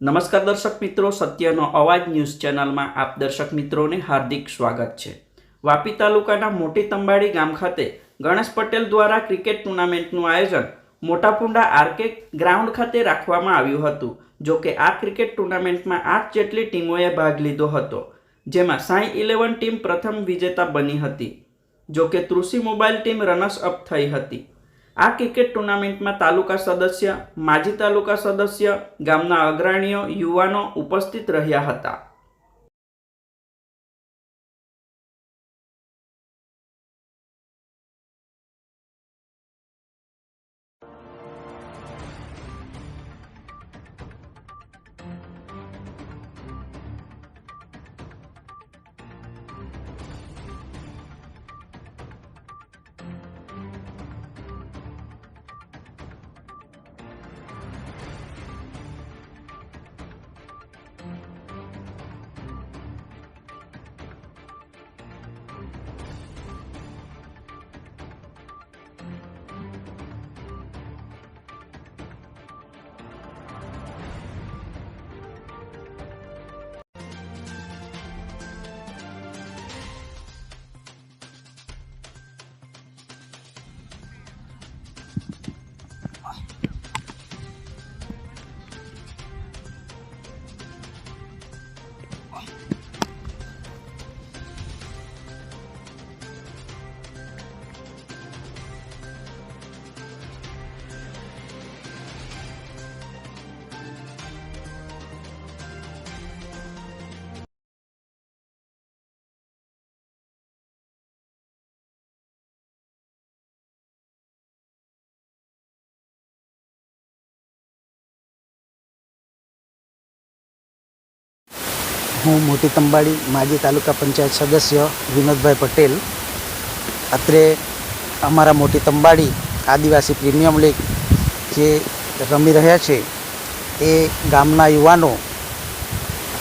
નમસ્કાર દર્શક મિત્રો, સત્યનો અવાજ ન્યૂઝ ચેનલમાં આપ દર્શક મિત્રોને હાર્દિક સ્વાગત છે. વાપી તાલુકાના મોટી તંબાડી ગામ ખાતે ગણેશ પટેલ દ્વારા ક્રિકેટ ટુર્નામેન્ટનું આયોજન મોટાપુંડા આરકે ગ્રાઉન્ડ ખાતે રાખવામાં આવ્યું હતું, જો કે આ ક્રિકેટ ટુર્નામેન્ટમાં આઠ જેટલી ટીમોએ ભાગ લીધો હતો, જેમાં સાંઈ ઇલેવન ટીમ પ્રથમ વિજેતા બની હતી. જો કે તૃષિ મોબાઈલ ટીમ રનર્સ અપ થઈ હતી. આ ક્રિકેટ ટુર્નામેન્ટમાં તાલુકા સદસ્ય, માજી તાલુકા સદસ્ય, ગામના અગ્રણીઓ, યુવાનો ઉપસ્થિત રહ્યા હતા. હું મોટી તંબાડી માજી તાલુકા પંચાયત સદસ્ય વિનોદભાઈ પટેલ. અત્રે અમારા મોટી તંબાડી આદિવાસી પ્રીમિયમ લીગ જે રમી રહ્યા છે, એ ગામના યુવાનો,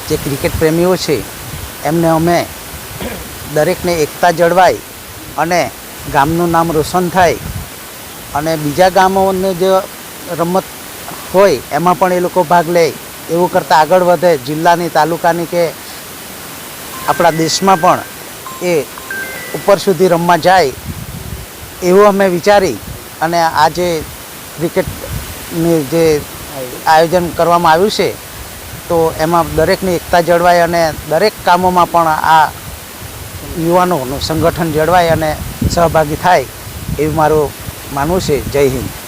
જે ક્રિકેટ પ્રેમીઓ છે, એમને અમે દરેકને એકતા જળવાય અને ગામનું નામ રોશન થાય અને બીજા ગામોને જે રમત હોય, એમાં પણ એ લોકો ભાગ લે. એવું કરતાં આગળ વધે જિલ્લાની, તાલુકાની કે આપણા દેશમાં પણ એ ઉપર સુધી રમવા જાય એવું અમે વિચારી અને આ જે ક્રિકેટની જે આયોજન કરવામાં આવ્યું છે, તો એમાં દરેકની એકતા જળવાય અને દરેક કામોમાં પણ આ યુવાનોનું સંગઠન જળવાય અને સહભાગી થાય એવું મારું માનવું છે. જય હિન્દ.